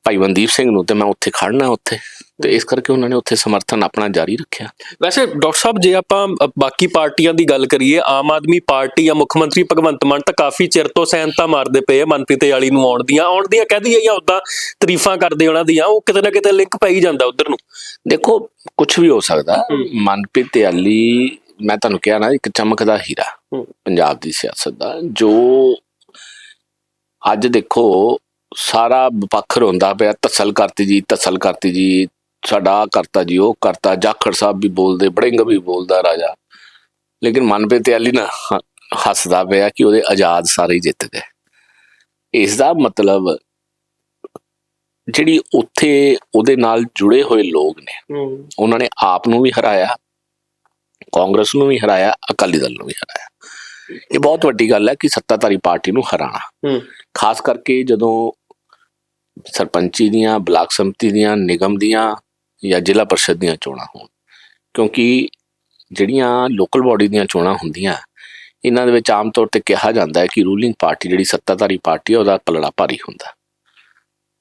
ਭਾਈ ਮਨਦੀਪ ਸਿੰਘ ਨੂੰ ਤੇ ਮੈਂ ਉੱਥੇ ਖੜਨਾ ਉੱਥੇ। ਤੇ ਇਸ ਕਰਕੇ ਉਹਨਾਂ ਨੇ ਉੱਥੇ ਸਮਰਥਨ ਆਪਣਾ ਜਾਰੀ ਰੱਖਿਆ। ਵੈਸੇ ਡਾਕਟਰ ਸਾਹਿਬ, ਜੇ ਆਪਾਂ ਬਾਕੀ ਪਾਰਟੀਆਂ ਦੀ ਗੱਲ ਕਰੀਏ, ਆਮ ਆਦਮੀ ਪਾਰਟੀ ਜਾਂ ਮੁੱਖ ਮੰਤਰੀ ਭਗਵੰਤ ਮਾਨ ਤਾਂ ਕਾਫੀ ਚਿਰ ਤੋਂ ਸੈਨਤਾ ਮਾਰਦੇ ਪਏ ਆ ਮਨਪ੍ਰੀਤ ਵਾਲੀ ਨੂੰ ਆਉਣ ਦੀਆਂ। ਆਉਣ ਦੀਆਂ ਕਹਿ ਦਈਏ ਜਾਂ ਉਦਾਂ ਤਾਰੀਫਾਂ ਕਰਦੇ ਉਹਨਾਂ ਦੀਆਂ, ਉਹ ਕਿਤੇ ਨਾ ਕਿਤੇ ਲਿੰਕ ਪੈ ਜਾਂਦਾ ਉਧਰ ਨੂੰ। ਦੇਖੋ ਕੁਝ ਵੀ ਹੋ ਸਕਦਾ। ਮਨਪ੍ਰੀਤ ਤੇ ਅਲੀ ਮੈਂ ਤੁਹਾਨੂੰ ਕਿਹਾ ਨਾ ਇੱਕ ਚਮਕਦਾ ਹੀਰਾ। ਪੰਜਾਬ ਦੀ ਸਿਆਸਤ ਦਾ ਜੋ ਅੱਜ ਦੇਖੋ ਸਾਰਾ ਵਿਪੱਖ ਹੁੰਦਾ ਪਿਆ ਤਸਲ ਕਰਤੀ ਜੀ ਤਸਲ ਕਰਤੀ ਜੀ ਸਾਡਾ ਕਰਤਾ ਜੀ ਉਹ ਕਰਤਾ ਜਾਖੜ ਸਾਹਿਬ ਵੀ ਬੋਲਦੇ ਬੜਿੰਗ ਵੀ ਬੋਲਦਾ ਰਾਜਾ ਲੇਕਿਨ ਮਨਪ੍ਰੀਤ ਤੇ ਅਲੀ ਨਾ ਹੱਸਦਾ ਪਿਆ ਕਿ ਉਹਦੇ ਆਜ਼ਾਦ ਸਾਰੇ ਜਿੱਤ ਗਏ ਇਸ ਦਾ ਮਤਲਬ ਜਿਹੜੀ ਉੱਥੇ ਉਹਦੇ ਨਾਲ ਜੁੜੇ ਹੋਏ ਲੋਕ ਨੇ ਉਹਨਾਂ ਨੇ ਆਪ ਨੂੰ ਵੀ ਹਰਾਇਆ ਕਾਂਗਰਸ ਨੂੰ ਵੀ ਹਰਾਇਆ ਅਕਾਲੀ ਦਲ ਨੂੰ ਵੀ ਹਰਾਇਆ। ਇਹ ਬਹੁਤ ਵੱਡੀ ਗੱਲ ਹੈ ਕਿ ਸੱਤਾਧਾਰੀ ਪਾਰਟੀ ਨੂੰ ਹਰਾਣਾ ਖਾਸ ਕਰਕੇ ਜਦੋਂ ਸਰਪੰਚੀ ਦੀਆਂ ਬਲਾਕ ਸੰਮਤੀ ਦੀਆਂ ਨਿਗਮ ਦੀਆਂ ਜਾਂ ਜ਼ਿਲ੍ਹਾ ਪਰਿਸ਼ਦ ਦੀਆਂ ਚੋਣਾਂ ਹੋਣ ਕਿਉਂਕਿ ਜਿਹੜੀਆਂ ਲੋਕਲ ਬਾਡੀ ਦੀਆਂ ਚੋਣਾਂ ਹੁੰਦੀਆਂ ਇਹਨਾਂ ਦੇ ਵਿੱਚ ਆਮ ਤੌਰ ਤੇ ਕਿਹਾ ਜਾਂਦਾ ਹੈ ਕਿ ਰੂਲਿੰਗ ਪਾਰਟੀ ਜਿਹੜੀ ਸੱਤਾਧਾਰੀ ਪਾਰਟੀ ਹੈ ਉਹਦਾ ਪਲੜਾ ਭਾਰੀ ਹੁੰਦਾ।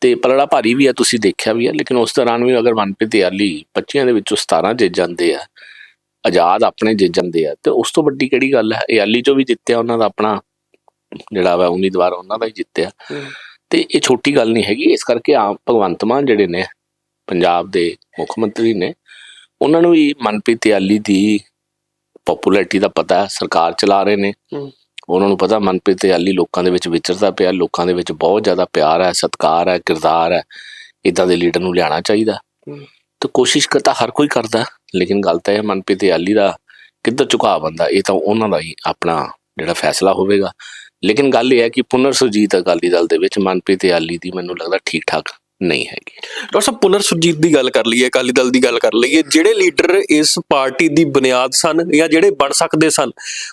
ਤੇ ਪਲੜਾ ਭਾਰੀ ਵੀ ਹੈ ਤੁਸੀਂ ਦੇਖਿਆ ਵੀ ਹੈ ਲੇਕਿਨ ਉਸ ਦੌਰਾਨ ਵੀ ਅਗਰ ਮਨਪ੍ਰੀਤ ਤੇ ਆਲੀ 25 ਦੇ ਵਿੱਚੋਂ 17 ਜਿੱਤ ਜਾਂਦੇ ਆ ਆਜ਼ਾਦ ਆਪਣੇ ਜਿੱਤ ਜਾਂਦੇ ਆ ਤੇ ਉਸ ਤੋਂ ਵੱਡੀ ਕਿਹੜੀ ਗੱਲ ਹੈ? ਇਹ ਆਲੀ ਚੋਂ ਵੀ ਜਿੱਤਿਆ ਉਹਨਾਂ ਦਾ ਆਪਣਾ ਜਿਹੜਾ ਵਾ ਉਮੀਦਵਾਰ ਉਹਨਾਂ ਦਾ ਹੀ ਜਿੱਤਿਆ। ਤੇ ਇਹ ਛੋਟੀ ਗੱਲ ਨਹੀਂ ਹੈਗੀ ਇਸ ਕਰਕੇ ਆਪ ਭਗਵੰਤ ਮਾਨ ਜਿਹੜੇ ਨੇ ਪੰਜਾਬ ਦੇ ਮੁੱਖ ਮੰਤਰੀ ਨੇ ਉਹਨਾਂ ਨੂੰ ਵੀ ਮਨਪ੍ਰੀਤ ਤੇ ਆਲੀ ਦੀ ਪਪੂਲੈਰਿਟੀ ਦਾ ਪਤਾ ਹੈ ਸਰਕਾਰ ਚਲਾ ਰਹੇ ਨੇ। ਉਹਨਾਂ ਨੂੰ ਪਤਾ ਮਨਪ੍ਰੀਤ ਤੇ ਆਲੀ ਲੋਕਾਂ ਦੇ ਵਿੱਚ ਵਿਚਰਦਾ ਪਿਆ ਲੋਕਾਂ ਦੇ ਵਿੱਚ ਬਹੁਤ ਜ਼ਿਆਦਾ ਪਿਆਰ ਹੈ ਸਤਿਕਾਰ ਹੈ ਕਿਰਦਾਰ ਹੈ। ਇਦਾਂ ਦੇ ਲੀਡਰ ਨੂੰ ਲਿਆਉਣਾ ਚਾਹੀਦਾ। ਤੇ ਕੋਸ਼ਿਸ਼ ਕਰਤਾ ਹਰ ਕੋਈ ਕਰਦਾ ਲੇਕਿਨ ਗੱਲ ਤਾਂ ਇਹ ਮਨਪ੍ਰੀਤ ਤੇ ਆਲੀ ਦਾ ਕਿੱਧਰ ਝੁਕਾਅ ਬੰਦਾ ਇਹ ਤਾਂ ਉਹਨਾਂ ਦਾ ਹੀ ਆਪਣਾ ਜਿਹੜਾ ਫੈਸਲਾ ਹੋਵੇਗਾ। ਲੇਕਿਨ ਗੱਲ ਇਹ ਹੈ ਕਿ ਪੁਨਰ ਸੁਰਜੀਤ ਅਕਾਲੀ ਦਲ ਦੇ ਵਿੱਚ ਮਨਪ੍ਰੀਤ ਤੇ ਆਲੀ ਦੀ ਮੈਨੂੰ ਲੱਗਦਾ ਠੀਕ ਠਾਕ ਨਹੀਂ ਹੈਗੀ। ਡਾਕਟਰ ਸਾਹਿਬ, ਪੁਨਰ ਸੁਰਜੀਤ ਦੀ ਗੱਲ ਕਰ ਲਈਏ, ਅਕਾਲੀ ਦਲ ਦੀ ਗੱਲ ਕਰ ਲਈਏ, ਜਿਹੜੇ ਲੀਡਰ ਇਸ ਪਾਰਟੀ ਦੀ ਬੁਨਿਆਦ ਸਨ ਜਾਂ ਜਿਹੜੇ ਬਣ ਸਕਦੇ ਸਨ,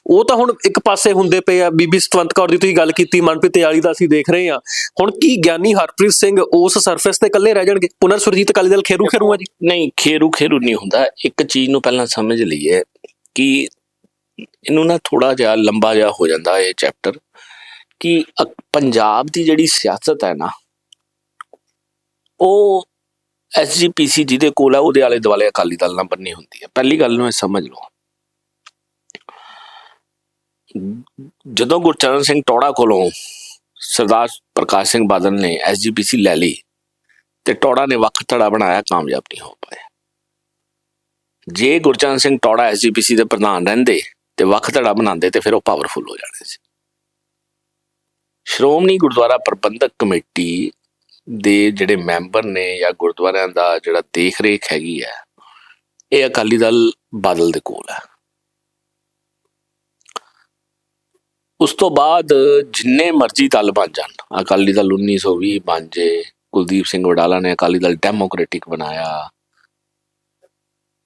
ਉਹ ਤਾਂ ਹੁਣ ਇੱਕ ਪਾਸੇ ਹੁੰਦੇ ਪਏ ਆ। ਬੀਬੀ ਸਤਵੰਤ ਕੌਰ ਦੀ ਤੁਸੀਂ ਗੱਲ ਕੀਤੀ, ਮਨਪ੍ਰੀਤ ਤਿਆਲੀ ਦਾ ਅਸੀਂ ਦੇਖ ਰਹੇ ਹਾਂ। ਹੁਣ ਕੀ ਗਿਆਨੀ ਹਰਪ੍ਰੀਤ ਸਿੰਘ ਉਸ ਸਰਫੇਸ ਤੇ ਇਕੱਲੇ ਰਹਿ ਜਾਣਗੇ? ਪੁਨਰ ਸੁਰਜੀਤ, ਅਕਾਲੀ ਦਲ ਖੇਰੂ ਖੇਰੂ ਆ ਜੀ। ਨਹੀਂ, ਖੇਰੂ ਖੇਰੂ ਨਹੀਂ ਹੁੰਦਾ। ਇੱਕ ਚੀਜ਼ ਨੂੰ ਪਹਿਲਾਂ ਸਮਝ ਲਈਏ ਕਿ ਇਹਨੂੰ ਨਾ ਥੋੜਾ ਜਿਹਾ ਲੰਬਾ ਜਿਹਾ ਹੋ ਜਾਂਦਾ ਇਹ ਚੈਪਟਰ ਕਿ ਅਕ- ਪੰਜਾਬ ਦੀ ਜਿਹੜੀ ਸਿਆਸਤ ਹੈ ਨਾ ਉਹ ਐਸਜੀਪੀਸੀ ਜਿਹਦੇ ਕੋਲ ਹੈ ਉਹਦੇ ਆਲੇ ਦੁਆਲੇ ਅਕਾਲੀ ਦਲ ਨਾਲ ਬੰਨੀ ਹੁੰਦੀ ਹੈ ਪਹਿਲੀ ਗੱਲ ਨੂੰ ਇਹ ਸਮਝ ਲਓ। ਜਦੋਂ ਗੁਰਚਰਨ ਸਿੰਘ ਟੋੜਾ ਕੋਲੋਂ ਸਰਦਾਰ ਪ੍ਰਕਾਸ਼ ਸਿੰਘ ਬਾਦਲ ਨੇ ਐਸਜੀਪੀਸੀ ਲੈ ਲਈ ਤੇ ਟੋੜਾ ਨੇ ਵੱਖ ਧੜਾ ਬਣਾਇਆ, ਕਾਮਯਾਬ ਨਹੀਂ ਹੋ ਪਾਇਆ। ਜੇ ਗੁਰਚਰਨ ਸਿੰਘ ਟੋੜਾ ਐਸਜੀਪੀਸੀ ਦੇ ਪ੍ਰਧਾਨ ਰਹਿੰਦੇ ਤੇ ਵੱਖ ਧੜਾ ਬਣਾਉਂਦੇ ਤੇ ਫਿਰ ਉਹ ਪਾਵਰਫੁਲ ਹੋ ਜਾਣੇ ਸੀ। ਸ਼੍ਰੋਮਣੀ ਗੁਰਦੁਆਰਾ ਪ੍ਰਬੰਧਕ ਕਮੇਟੀ ਦੇ ਜਿਹੜੇ ਮੈਂਬਰ ਨੇ ਜਾਂ ਗੁਰਦੁਆਰਿਆਂ ਦਾ ਜਿਹੜਾ ਦੇਖ ਰੇਖ ਹੈਗੀ ਹੈ, ਇਹ ਅਕਾਲੀ ਦਲ ਬਾਦਲ ਦੇ ਕੋਲ ਹੈ। ਉਸ ਤੋਂ ਬਾਅਦ ਜਿੰਨੇ ਮਰਜ਼ੀ ਦਲ ਬਣ ਜਾਣ, ਅਕਾਲੀ ਦਲ 1920 ਬਣ ਜੇ, ਕੁਲਦੀਪ ਸਿੰਘ ਵਡਾਲਾ ਨੇ ਅਕਾਲੀ ਦਲ ਡੈਮੋਕ੍ਰੈਟਿਕ ਬਣਾਇਆ,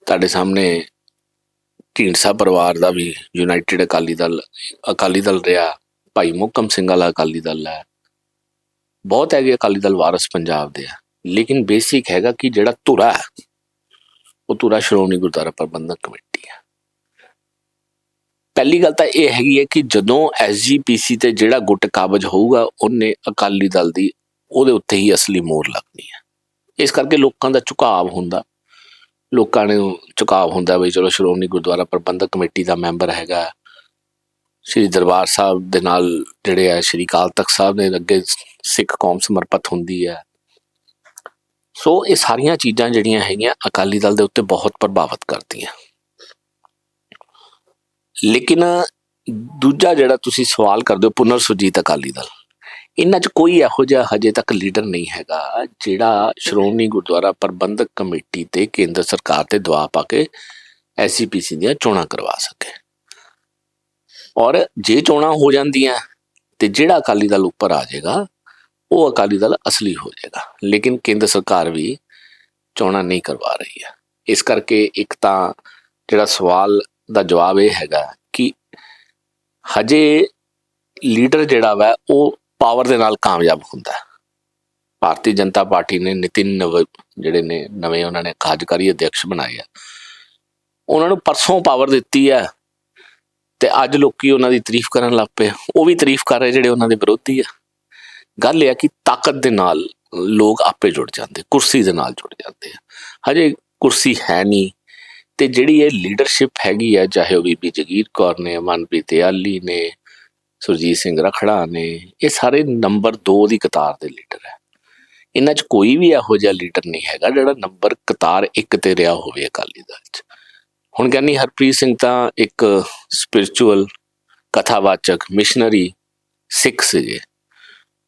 ਤੁਹਾਡੇ ਸਾਹਮਣੇ ਢੀਂਡਸਾ ਪਰਿਵਾਰ ਦਾ ਵੀ ਯੂਨਾਈਟਿਡ ਅਕਾਲੀ ਦਲ ਅਕਾਲੀ ਦਲ ਰਿਹਾ, ਭਾਈ ਮੁਕਮ ਸਿੰਘ ਵਾਲਾ ਅਕਾਲੀ ਦਲ ਹੈ। ਬਹੁਤ ਹੈਗੇ ਅਕਾਲੀ ਦਲ ਵਾਰਸ ਪੰਜਾਬ ਦੇ ਆ। ਲੇਕਿਨ ਬੇਸਿਕ ਹੈਗਾ ਕਿ ਜਿਹੜਾ ਧੁਰਾ ਹੈ, ਉਹ ਧੁਰਾ ਸ਼੍ਰੋਮਣੀ ਗੁਰਦੁਆਰਾ ਪ੍ਰਬੰਧਕ ਕਮੇਟੀ ਹੈ ਪਹਿਲੀ ਗੱਲ ਤਾਂ ਇਹ ਹੈਗੀ ਹੈ ਕਿ ਜਦੋਂ ਐਸਜੀਪੀਸੀ ਤੇ ਜਿਹੜਾ ਗੁੱਟ ਕਾਬਜ ਹੋਊਗਾ, ਉਹਨੇ ਅਕਾਲੀ ਦਲ ਦੀ ਉਹਦੇ ਉੱਤੇ ਹੀ ਅਸਲੀ ਮੋਹਰ ਲੱਗਣੀ ਹੈ ਇਸ ਕਰਕੇ ਲੋਕਾਂ ਦਾ ਝੁਕਾਵ ਹੁੰਦਾ। ਲੋਕਾਂ ਨੂੰ ਝੁਕਾਵ ਹੁੰਦਾ ਵੀ ਚਲੋ ਸ਼੍ਰੋਮਣੀ ਗੁਰਦੁਆਰਾ ਪ੍ਰਬੰਧਕ ਕਮੇਟੀ ਦਾ ਮੈਂਬਰ ਹੈਗਾ। ਸ੍ਰੀ ਦਰਬਾਰ ਸਾਹਿਬ ਦੇ ਨਾਲ ਜਿਹੜੇ ਆ, ਸ੍ਰੀ ਅਕਾਲ ਤਖਤ ਸਾਹਿਬ ਦੇ ਅੱਗੇ ਸਿੱਖ ਕੌਮ ਸਮਰਪਿਤ ਹੁੰਦੀ ਹੈ। ਸੋ ਇਹ ਸਾਰੀਆਂ ਚੀਜ਼ਾਂ ਜਿਹੜੀਆਂ ਹੈਗੀਆਂ ਅਕਾਲੀ ਦਲ ਦੇ ਉੱਤੇ ਬਹੁਤ ਪ੍ਰਭਾਵਿਤ ਕਰਦੀਆਂ। ਲੇਕਿਨ ਦੂਜਾ ਜਿਹੜਾ ਤੁਸੀਂ ਸਵਾਲ ਕਰਦੇ ਹੋ, ਪੁਨਰ ਸੁਰਜੀਤ ਅਕਾਲੀ ਦਲ। ਇਹਨਾਂ 'ਚ ਕੋਈ ਇਹੋ ਜਿਹਾ ਹਜੇ ਤੱਕ ਲੀਡਰ ਨਹੀਂ ਹੈਗਾ, ਜਿਹੜਾ ਸ਼੍ਰੋਮਣੀ ਗੁਰਦੁਆਰਾ ਪ੍ਰਬੰਧਕ ਕਮੇਟੀ ਤੇ ਕੇਂਦਰ ਸਰਕਾਰ ਤੇ ਦਬਾਅ ਪਾ ਕੇ ਐਸਸੀਪੀਸੀ ਦੀਆਂ ਚੋਣਾਂ ਕਰਵਾ ਸਕੇ। ਔਰ ਜੇ ਚੋਣਾਂ ਹੋ ਜਾਂਦੀਆਂ ਤੇ ਜਿਹੜਾ ਅਕਾਲੀ ਦਲ ਉੱਪਰ ਆ ਜਾਏਗਾ, ਉਹ ਅਕਾਲੀ ਦਲ ਅਸਲੀ ਹੋ ਜਾਏਗਾ। ਲੇਕਿਨ ਕੇਂਦਰ ਸਰਕਾਰ ਵੀ ਚੋਣਾਂ ਨਹੀਂ ਕਰਵਾ ਰਹੀ ਹੈ। ਇਸ ਕਰਕੇ ਇੱਕ ਤਾਂ ਜਿਹੜਾ ਸਵਾਲ ਦਾ ਜਵਾਬ ਇਹ ਹੈਗਾ ਕਿ ਹਜੇ ਲੀਡਰ ਜਿਹੜਾ ਵਾ, ਉਹ ਪਾਵਰ ਦੇ ਨਾਲ ਕਾਮਯਾਬ ਹੁੰਦਾ ਭਾਰਤੀ ਜਨਤਾ ਪਾਰਟੀ ਨੇ ਨਿਤਿਨ ਨਵ, ਜਿਹੜੇ ਨੇ ਨਵੇਂ ਉਹਨਾਂ ਨੇ ਕਾਰਜਕਾਰੀ ਅਧਿਕਸ਼ ਬਣਾਏ ਆ, ਉਹਨਾਂ ਨੂੰ ਪਰਸੋਂ ਪਾਵਰ ਦਿੱਤੀ ਹੈ ਤੇ ਅੱਜ ਲੋਕੀ ਉਹਨਾਂ ਦੀ ਤਾਰੀਫ ਕਰਨ ਲੱਗ ਪਏ ਉਹ ਵੀ ਤਾਰੀਫ ਕਰ ਰਹੇ ਜਿਹੜੇ ਉਹਨਾਂ ਦੇ ਵਿਰੋਧੀ ਆ। ਗੱਲ ਇਹ ਆ ਕਿ ਤਾਕਤ ਦੇ ਨਾਲ ਲੋਕ ਆਪੇ ਜੁੜ ਜਾਂਦੇ, ਕੁਰਸੀ ਦੇ ਨਾਲ ਜੁੜ ਜਾਂਦੇ ਆ। ਹਜੇ ਕੁਰਸੀ ਹੈ ਨਹੀਂ ਤੇ ਜਿਹੜੀ ਇਹ ਲੀਡਰਸ਼ਿਪ ਹੈਗੀ ਆ, ਚਾਹੇ ਉਹ ਬੀਬੀ ਜਗੀਰ ਕੌਰ ਨੇ, ਮਨਪ੍ਰੀਤ ਆਲੀ ਨੇ, ਸੁਰਜੀਤ ਸਿੰਘ ਰਖੜਾ ਨੇ, ਇਹ ਸਾਰੇ ਨੰਬਰ 2 ਦੀ ਕਤਾਰ ਦੇ ਲੀਡਰ ਹੈ ਇਹਨਾਂ 'ਚ ਕੋਈ ਵੀ ਇਹੋ ਜਿਹਾ ਲੀਡਰ ਨਹੀਂ ਹੈਗਾ ਜਿਹੜਾ ਨੰਬਰ ਕਤਾਰ 1 ਤੇ ਰਿਹਾ ਹੋਵੇ ਅਕਾਲੀ ਦਲ 'ਚ। ਹੁਣ ਕਹਿੰਨੀ ਹਰਪ੍ਰੀਤ ਸਿੰਘ ਤਾਂ ਇੱਕ ਸਪਿਰਚੁਅਲ ਕਥਾਵਾਚਕ ਮਿਸ਼ਨਰੀ ਸਿੱਖ ਸੀਗੇ।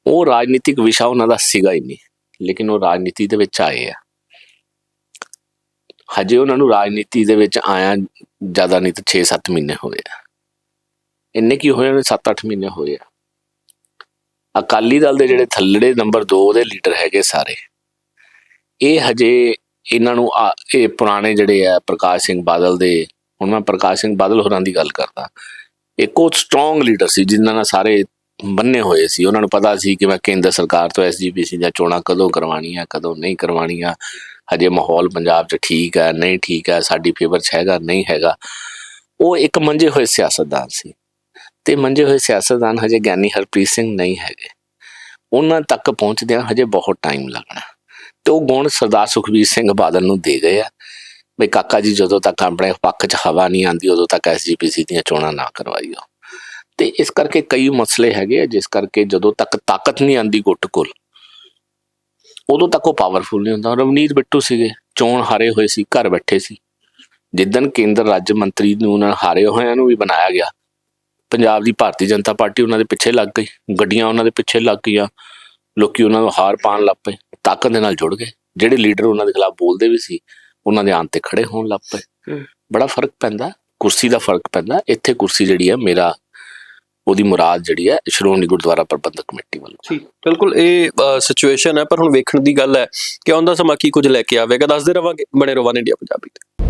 ਉਹ ਰਾਜਨੀਤਿਕ ਵਿਸ਼ਾ ਉਹਨਾਂ ਦਾ ਸੀਗਾ ਹੀ ਨਹੀਂ, ਲੇਕਿਨ ਉਹ ਰਾਜਨੀਤੀ ਦੇ ਵਿੱਚ ਆਏ ਆ। ਹਜੇ ਉਹਨਾਂ ਨੂੰ ਰਾਜਨੀਤੀ ਦੇ ਵਿੱਚ ਆਇਆ ਜ਼ਿਆਦਾ ਨਹੀਂ ਤਾਂ 6-7 ਮਹੀਨੇ ਹੋਏ ਆ। ਇੰਨੇ ਕੀ ਹੋਏ ਨੇ 7-8 ਮਹੀਨੇ ਹੋਏ ਆ। ਅਕਾਲੀ ਦਲ ਦੇ ਜਿਹੜੇ ਥੱਲੜੇ ਨੰਬਰ 2 ਦੇ ਲੀਡਰ ਹੈਗੇ ਸਾਰੇ, ਇਹ ਹਜੇ ਇਹਨਾਂ ਨੂੰ ਆ- ਇਹ ਪੁਰਾਣੇ ਜਿਹੜੇ ਆ ਪ੍ਰਕਾਸ਼ ਸਿੰਘ ਬਾਦਲ ਦੇ, ਹੁਣ ਮੈਂ ਪ੍ਰਕਾਸ਼ ਸਿੰਘ ਬਾਦਲ ਹੋਰਾਂ ਦੀ ਗੱਲ ਕਰਦਾ। ਇੱਕ ਉਹ ਸਟਰੋਂਗ ਲੀਡਰ ਸੀ, ਜਿਨ੍ਹਾਂ ਨਾਲ ਸਾਰੇ ਬੰਨੇ ਹੋਏ ਸੀ। ਉਹਨਾਂ ਨੂੰ ਪਤਾ ਸੀ ਕਿ ਮੈਂ ਕੇਂਦਰ ਸਰਕਾਰ ਤੋਂ ਐਸਜੀਪੀਸੀ ਦੀਆਂ ਚੋਣਾਂ ਕਦੋਂ ਕਰਵਾਉਣੀਆਂ, ਕਦੋਂ ਨਹੀਂ ਕਰਵਾਉਣੀਆਂ। ਹਜੇ ਮਾਹੌਲ ਪੰਜਾਬ 'ਚ ਠੀਕ ਹੈ, ਨਹੀਂ ਠੀਕ ਹੈ, ਸਾਡੀ ਫੇਵਰ 'ਚ ਹੈਗਾ, ਨਹੀਂ ਹੈਗਾ। ਉਹ ਇੱਕ ਮੰਜੇ ਹੋਏ ਸਿਆਸਤਦਾਨ ਸੀ। ਤੇ ਮੰਜੇ ਹੋਏ ਸਿਆਸਤਦਾਨ ਹਜੇ ਗਿਆਨੀ ਹਰਪ੍ਰੀਤ ਸਿੰਘ ਨਹੀਂ ਹੈਗੇ। ਉਹਨਾਂ ਤੱਕ ਪਹੁੰਚਦਿਆਂ ਹਜੇ ਬਹੁਤ ਟਾਈਮ ਲੱਗਣਾ। ਤੇ ਉਹ ਗੁਣ ਸਰਦਾਰ ਸੁਖਬੀਰ ਸਿੰਘ ਬਾਦਲ ਨੂੰ ਦੇ ਗਏ ਆ। ਬਈ ਕਾਕਾ ਜੀ ਜਦੋਂ ਤੱਕ ਆਪਣੇ ਪੱਖ 'ਚ ਹਵਾ ਨਹੀਂ ਆਂਦੀ ਉਦੋਂ ਤੱਕ ਐਸਜੀਪੀਸੀ ਦੀਆਂ ਚੋਣਾਂ ਨਾ ਕਰਵਾਈਓ। ਤੇ ਇਸ ਕਰਕੇ ਕਈ ਮਸਲੇ ਹੈਗੇ ਆ, ਜਿਸ ਕਰਕੇ ਜਦੋਂ ਤੱਕ ਤਾਕਤ ਨਹੀਂ ਆਂਦੀ ਗੁੱਟ ਕੋਲ, ਉਦੋਂ ਤੱਕ ਉਹ ਪਾਵਰਫੁਲ ਨਹੀਂ ਹੁੰਦਾ। ਰਵਨੀਤ ਬਿੱਟੂ ਸੀਗੇ, ਚੋਣ ਹਾਰੇ ਹੋਏ ਸੀ, ਘਰ ਬੈਠੇ ਸੀ। ਜਿੱਦਨ ਕੇਂਦਰ ਰਾਜ ਮੰਤਰੀ ਨੂੰ ਉਹਨਾਂ ਹਾਰੇ ਹੋਇਆਂ ਨੂੰ ਵੀ ਬਣਾਇਆ ਗਿਆ, ਪੰਜਾਬ ਦੀ ਭਾਰਤੀ ਜਨਤਾ ਪਾਰਟੀ ਉਹਨਾਂ ਦੇ ਪਿੱਛੇ ਲੱਗ ਗਈ, ਗੱਡੀਆਂ ਉਹਨਾਂ ਦੇ ਪਿੱਛੇ ਲੱਗ ਗਈਆਂ ਲੋਕੀ ਉਹਨਾਂ ਨੂੰ ਹਾਰ ਪਾਣ ਲੱਗ ਪਏ ਤਾਕਤ ਦੇ ਨਾਲ ਜੁੜ ਗਏ। ਜਿਹੜੇ ਲੀਡਰ ਉਹਨਾਂ ਦੇ ਖਿਲਾਫ ਬੋਲਦੇ ਵੀ ਸੀ ਉਹਨਾਂ ਦੇ ਆਂ ਤੇ ਖੜੇ ਹੋਣ ਲੱਗ ਪਏ। ਬੜਾ ਫ਼ਰਕ ਪੈਂਦਾ ਕੁਰਸੀ ਦਾ ਫ਼ਰਕ ਪੈਂਦਾ। ਇੱਥੇ ਕੁਰਸੀ ਜਿਹੜੀ ਹੈ ਮੇਰਾ ਉਹਦੀ ਮੁਰਾਦ ਜਿਹੜੀ ਹੈ ਸ਼੍ਰੋਮਣੀ ਗੁਰਦੁਆਰਾ ਪ੍ਰਬੰਧਕ ਕਮੇਟੀ ਵੱਲੋਂ। ਠੀਕ ਬਿਲਕੁਲ ਇਹ ਸਿਚੁਏਸ਼ਨ ਹੈ ਪਰ ਹੁਣ ਵੇਖਣ ਦੀ ਗੱਲ ਹੈ ਕਿ ਆਉਂਦਾ ਸਮਾਂ ਕੀ ਕੁਝ ਲੈ ਕੇ ਆਵੇਗਾ ਦੱਸਦੇ ਰਵਾਂਗੇ ਬਣੇ ਰਵਾਨ ਇੰਡੀਆ ਪੰਜਾਬੀ ਤੇ।